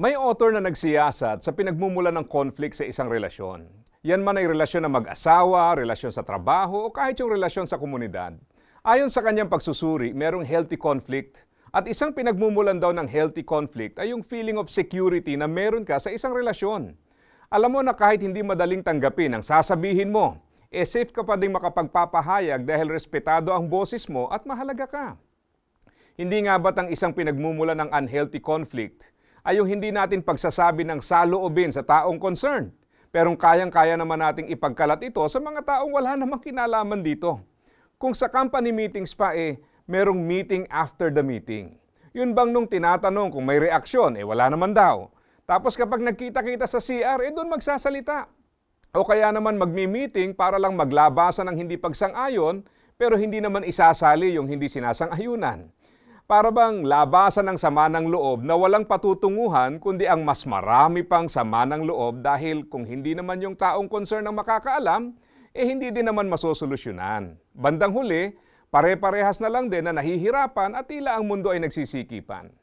May author na nagsiyasat sa pinagmumulan ng conflict sa isang relasyon. Yan man ay relasyon ng mag-asawa, relasyon sa trabaho, o kahit yung relasyon sa komunidad. Ayon sa kanyang pagsusuri, merong healthy conflict. At isang pinagmumulan daw ng healthy conflict ay yung feeling of security na meron ka sa isang relasyon. Alam mo na kahit hindi madaling tanggapin ang sasabihin mo, eh safe ka pa ding makapagpapahayag dahil respetado ang boses mo at mahalaga ka. Hindi nga ba't ang isang pinagmumula ng unhealthy conflict ay yung hindi natin pagsasabi ng saloobin sa taong concerned, pero kayang-kaya naman nating ipagkalat ito sa mga taong wala namang kinalaman dito. Kung sa company meetings pa eh, merong meeting after the meeting. Yun bang nung tinatanong kung may reaksyon, eh wala naman daw. Tapos kapag nagkita-kita sa CR, eh doon magsasalita. O kaya naman magmi-meeting para lang maglabasan ng hindi pagsang-ayon, pero hindi naman isasali yung hindi sinasang-ayunan. Para bang labasan ng sama ng loob na walang patutunguhan kundi ang mas marami pang sama ng loob dahil kung hindi naman yung taong concern ang makakaalam, eh hindi din naman masosolusyonan. Bandang huli, pare-parehas na lang din na nahihirapan at tila ang mundo ay nagsisikipan.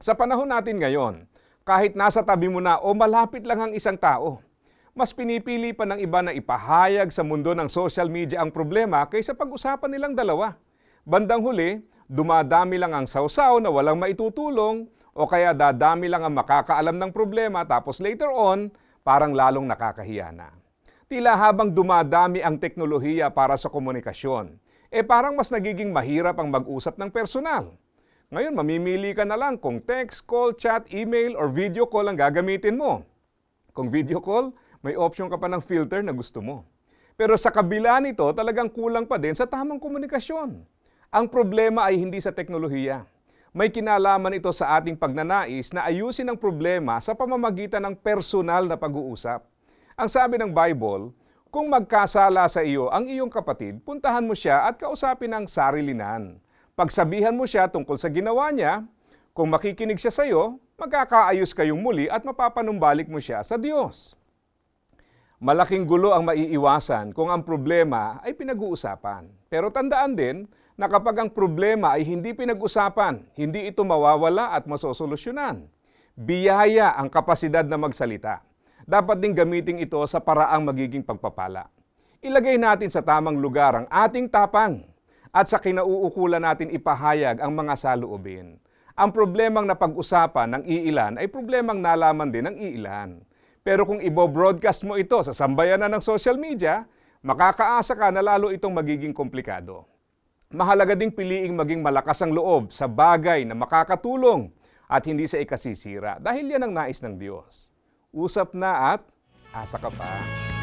Sa panahon natin ngayon, kahit nasa tabi mo na o malapit lang ang isang tao, mas pinipili pa ng iba na ipahayag sa mundo ng social media ang problema kaysa pag-usapan nilang dalawa. Bandang huli, dumadami lang ang sausaw na walang maitutulong o kaya dadami lang ang makakaalam ng problema tapos later on, parang lalong nakakahiya na. Tila habang dumadami ang teknolohiya para sa komunikasyon, eh parang mas nagiging mahirap ang mag-usap ng personal. Ngayon, mamimili ka na lang kung text, call, chat, email, or video call ang gagamitin mo. Kung video call, may option ka pa ng filter na gusto mo. Pero sa kabila nito, talagang kulang pa din sa tamang komunikasyon. Ang problema ay hindi sa teknolohiya. May kinalaman ito sa ating pagnanais na ayusin ang problema sa pamamagitan ng personal na pag-uusap. Ang sabi ng Bible, kung magkasala sa iyo ang iyong kapatid, puntahan mo siya at kausapin ng sarilinan. Pagsabihan mo siya tungkol sa ginawa niya, kung makikinig siya sa iyo, magkakaayos kayong muli at mapapanumbalik mo siya sa Diyos. Malaking gulo ang maiiwasan kung ang problema ay pinag-uusapan. Pero tandaan din na kapag ang problema ay hindi pinag-usapan, hindi ito mawawala at masosolusyonan. Biyaya ang kapasidad na magsalita. Dapat ding gamitin ito sa paraang magiging pagpapala. Ilagay natin sa tamang lugar ang ating tapang at sa kinauukulan natin ipahayag ang mga saloobin. Ang problemang napag-usapan ng iilan ay problemang nalaman din ng iilan. Pero kung ibo-broadcast mo ito sa sambayanan ng social media, makakaasa ka na lalo itong magiging komplikado. Mahalaga ding piliing maging malakas ang loob sa bagay na makakatulong at hindi sa ikasisira dahil yan ang nais ng Diyos. Usap na at asa ka pa.